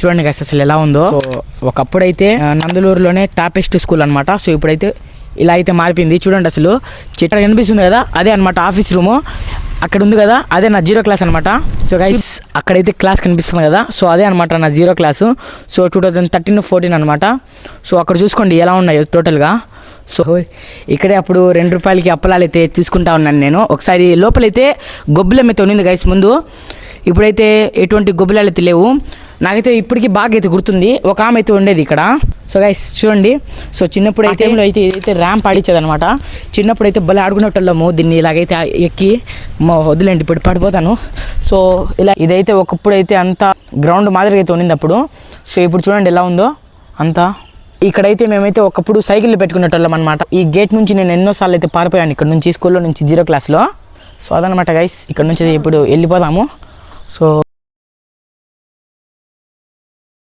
చూడండి గైస్ అసలు ఎలా ఉందో. సో ఒకప్పుడైతే ఆ, నందలూరులోనే టాపెస్ట్ స్కూల్ అనమాట సో ఇప్పుడైతే ఇలా అయితే మారిపోయింది. చూడండి అసలు చిట్ట కనిపిస్తుంది కదా అదే అనమాట ఆఫీస్ రూము. అక్కడ ఉంది కదా అదే నా జీరో క్లాస్ అనమాట సో గైస్ అక్కడైతే క్లాస్ కనిపిస్తుంది కదా సో అదే అనమాట నా zero class. So two thousand thirteen fourteen అనమాట సో అక్కడ చూసుకోండి ఎలా ఉన్నాయో టోటల్గా సో ఇక్కడే అప్పుడు రెండు రూపాయలకి అప్పలాలు అయితే తీసుకుంటా ఉన్నాను నేను. ఒకసారి లోపలైతే గొబ్బులం అయితే ఉన్నింది గైస్ ముందు. ఇప్పుడైతే ఎటువంటి గొబ్బిలాలు అయితే లేవు. నాకైతే ఇప్పటికీ బాగా అయితే గుర్తుంది. ఒక ఆమె అయితే ఉండేది ఇక్కడ. సో గైస్ చూడండి. సో చిన్నప్పుడు అయితే టైంలో అయితే ఇదైతే ర్యాంప్ ఆడించేది అనమాట చిన్నప్పుడు అయితే భలే ఆడుకునేటోళ్ళము. దీన్ని ఇలాగైతే ఎక్కి మా వద్దులేండి ఇప్పుడు పడిపోతాను. సో ఇలా ఇదైతే ఒకప్పుడు అయితే అంత గ్రౌండ్ మాదిరిగా అయితే ఉన్నింది అప్పుడు. సో ఇప్పుడు చూడండి ఎలా ఉందో. అంతా. ఇక్కడైతే మేమైతే ఒకప్పుడు సైకిల్ పెట్టుకునేటోళ్ళం అనమాట ఈ గేట్ నుంచి నేను ఎన్నోసార్లు అయితే పారిపోయాను. ఇక్కడ నుంచి స్కూల్లో నుంచి జీరో క్లాస్లో. సో అదనమాట గైస్ ఇక్కడ నుంచి ఇప్పుడు వెళ్ళిపోదాము. సో